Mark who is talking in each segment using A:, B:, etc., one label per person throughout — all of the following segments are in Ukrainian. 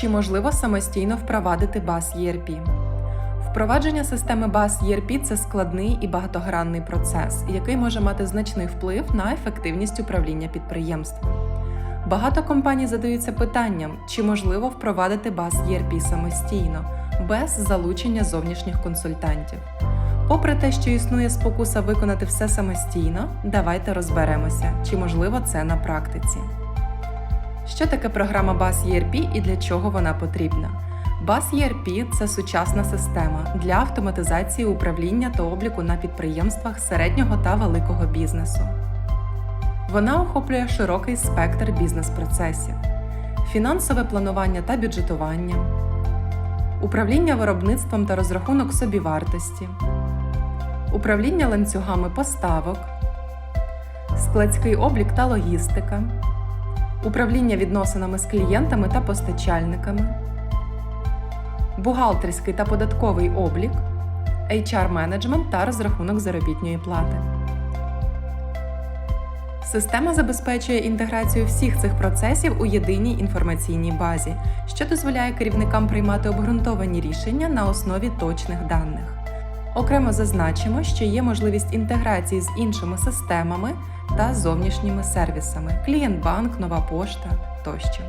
A: Чи можливо самостійно впровадити BAS ERP? Впровадження системи BAS ERP – це складний і багатогранний процес, який може мати значний вплив на ефективність управління підприємством. Багато компаній задаються питанням, чи можливо впровадити BAS ERP самостійно, без залучення зовнішніх консультантів. Попри те, що існує спокуса виконати все самостійно, давайте розберемося, чи можливо це на практиці. Що таке програма BAS ERP і для чого вона потрібна? BAS ERP – це сучасна система для автоматизації управління та обліку на підприємствах середнього та великого бізнесу. Вона охоплює широкий спектр бізнес-процесів, фінансове планування та бюджетування, управління виробництвом та розрахунок собівартості, управління ланцюгами поставок, складський облік та логістика, управління відносинами з клієнтами та постачальниками, бухгалтерський та податковий облік, HR-менеджмент та розрахунок заробітної плати. Система забезпечує інтеграцію всіх цих процесів у єдиній інформаційній базі, що дозволяє керівникам приймати обґрунтовані рішення на основі точних даних. Окремо зазначимо, що є можливість інтеграції з іншими системами та зовнішніми сервісами клієнтбанк, нова пошта тощо.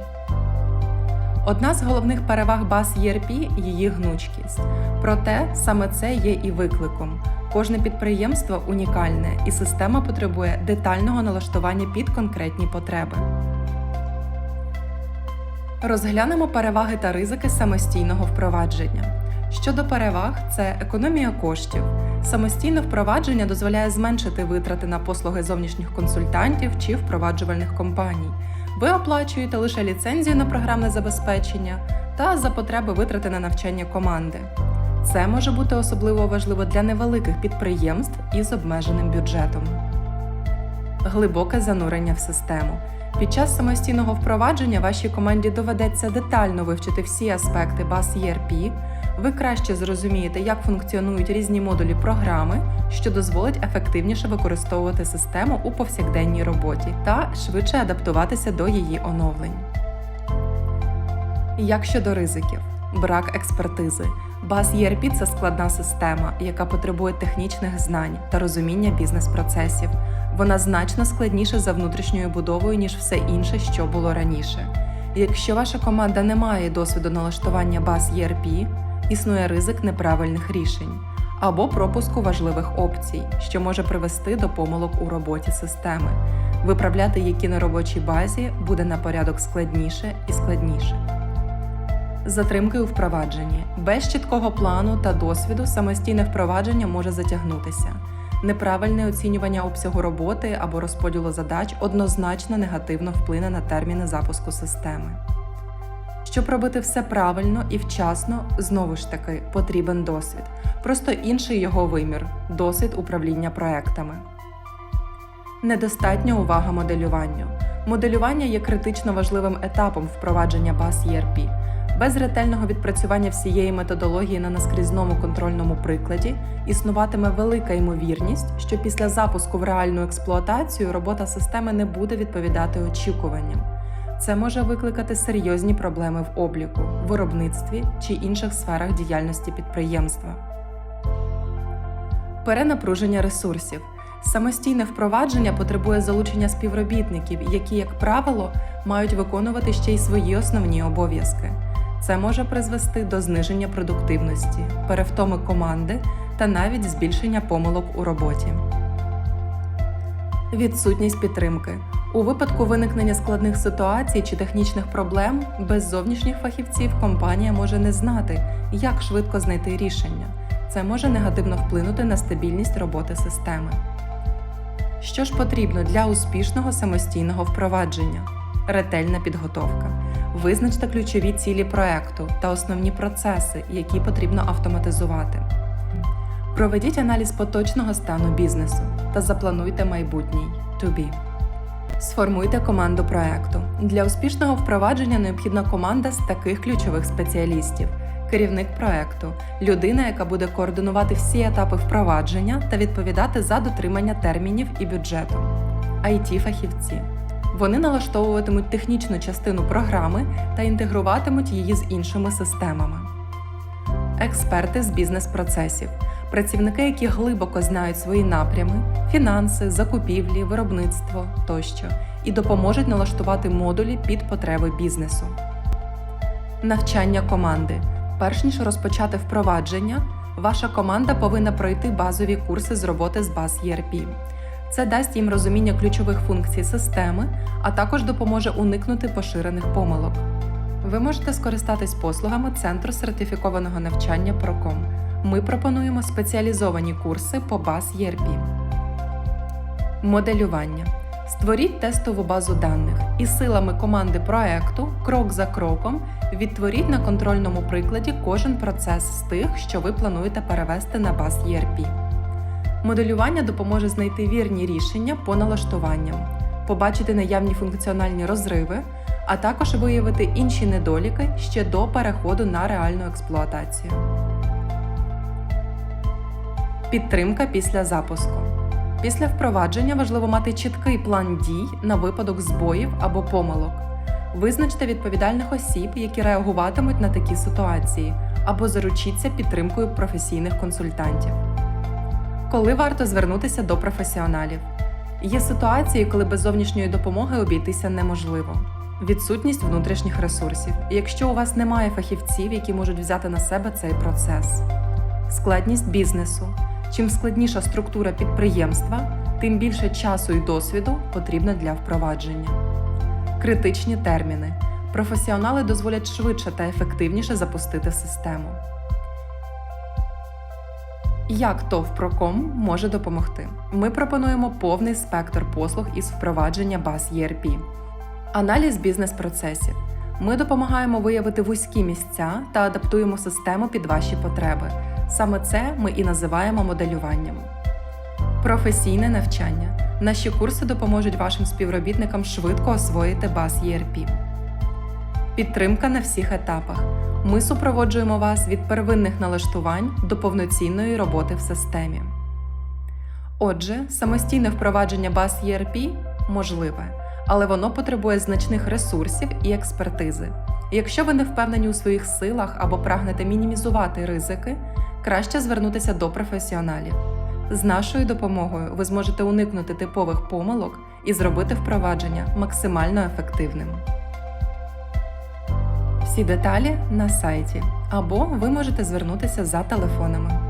A: Одна з головних переваг баз ERP – її гнучкість. Проте саме це є і викликом. Кожне підприємство унікальне, і система потребує детального налаштування під конкретні потреби. Розглянемо переваги та ризики самостійного впровадження. Щодо переваг, це економія коштів. Самостійне впровадження дозволяє зменшити витрати на послуги зовнішніх консультантів чи впроваджувальних компаній. Ви оплачуєте лише ліцензію на програмне забезпечення та за потреби витрати на навчання команди. Це може бути особливо важливо для невеликих підприємств із обмеженим бюджетом. Глибоке занурення в систему. Під час самостійного впровадження вашій команді доведеться детально вивчити всі аспекти BAS ERP, ви краще зрозумієте, як функціонують різні модулі програми, що дозволить ефективніше використовувати систему у повсякденній роботі та швидше адаптуватися до її оновлень. Як щодо ризиків, брак експертизи. BAS ERP – це складна система, яка потребує технічних знань та розуміння бізнес-процесів. Вона значно складніша за внутрішньою будовою, ніж все інше, що було раніше. Якщо ваша команда не має досвіду налаштування BAS ERP, існує ризик неправильних рішень або пропуску важливих опцій, що може привести до помилок у роботі системи, виправляти які на робочій базі буде на порядок складніше і складніше. Затримки у впровадженні без чіткого плану та досвіду самостійне впровадження може затягнутися. Неправильне оцінювання обсягу роботи або розподілу задач однозначно негативно вплине на терміни запуску системи. Щоб робити все правильно і вчасно, знову ж таки потрібен досвід, просто інший його вимір досвід управління проектами. Недостатня увага моделюванню. Моделювання є критично важливим етапом впровадження BAS ERP. Без ретельного відпрацювання всієї методології на наскрізному контрольному прикладі існуватиме велика ймовірність, що після запуску в реальну експлуатацію робота системи не буде відповідати очікуванням. Це може викликати серйозні проблеми в обліку, виробництві чи інших сферах діяльності підприємства. Перенапруження ресурсів. Самостійне впровадження потребує залучення співробітників, які, як правило, мають виконувати ще й свої основні обов'язки. Це може призвести до зниження продуктивності, перевтоми команди та навіть збільшення помилок у роботі. Відсутність підтримки. У випадку виникнення складних ситуацій чи технічних проблем без зовнішніх фахівців компанія може не знати, як швидко знайти рішення. Це може негативно вплинути на стабільність роботи системи. Що ж потрібно для успішного самостійного впровадження? Ретельна підготовка. Визначте ключові цілі проекту та основні процеси, які потрібно автоматизувати. Проведіть аналіз поточного стану бізнесу та заплануйте майбутній to be. Сформуйте команду проекту. Для успішного впровадження необхідна команда з таких ключових спеціалістів: керівник проекту, людина, яка буде координувати всі етапи впровадження та відповідати за дотримання термінів і бюджету, it фахівці Вони налаштовуватимуть технічну частину програми та інтегруватимуть її з іншими системами. Експерти з бізнес-процесів працівники, які глибоко знають свої напрями, фінанси, закупівлі, виробництво тощо, і допоможуть налаштувати модулі під потреби бізнесу. Навчання команди. Перш ніж розпочати впровадження, ваша команда повинна пройти базові курси з роботи з баз ERP. Це дасть їм розуміння ключових функцій системи, а також допоможе уникнути поширених помилок. Ви можете скористатись послугами Центру сертифікованого навчання Procom. Ми пропонуємо спеціалізовані курси по баз ERP. Моделювання. Створіть тестову базу даних і силами команди проекту, крок за кроком, відтворіть на контрольному прикладі кожен процес з тих, що ви плануєте перевести на баз ERP. Моделювання допоможе знайти вірні рішення по налаштуванням, побачити наявні функціональні розриви, а також виявити інші недоліки ще до переходу на реальну експлуатацію. Підтримка після запуску. Після впровадження важливо мати чіткий план дій на випадок збоїв або помилок. Визначте відповідальних осіб, які реагуватимуть на такі ситуації, або заручіться підтримкою професійних консультантів. Коли варто звернутися до професіоналів? Є ситуації, коли без зовнішньої допомоги обійтися неможливо. Відсутність внутрішніх ресурсів, якщо у вас немає фахівців, які можуть взяти на себе цей процес. Складність бізнесу. Чим складніша структура підприємства, тим більше часу і досвіду потрібно для впровадження. Критичні терміни. Професіонали дозволять швидше та ефективніше запустити систему. Як ТОВ Проком може допомогти? Ми пропонуємо повний спектр послуг із впровадження баз ERP. Аналіз бізнес-процесів. Ми допомагаємо виявити вузькі місця та адаптуємо систему під ваші потреби. Саме це ми і називаємо моделюванням. Професійне навчання. Наші курси допоможуть вашим співробітникам швидко освоїти баз ERP. Підтримка на всіх етапах. Ми супроводжуємо вас від первинних налаштувань до повноцінної роботи в системі. Отже, самостійне впровадження баз ERP можливе, але воно потребує значних ресурсів і експертизи. Якщо ви не впевнені у своїх силах або прагнете мінімізувати ризики, краще звернутися до професіоналів. З нашою допомогою ви зможете уникнути типових помилок і зробити впровадження максимально ефективним. Всі деталі на сайті, або ви можете звернутися за телефонами.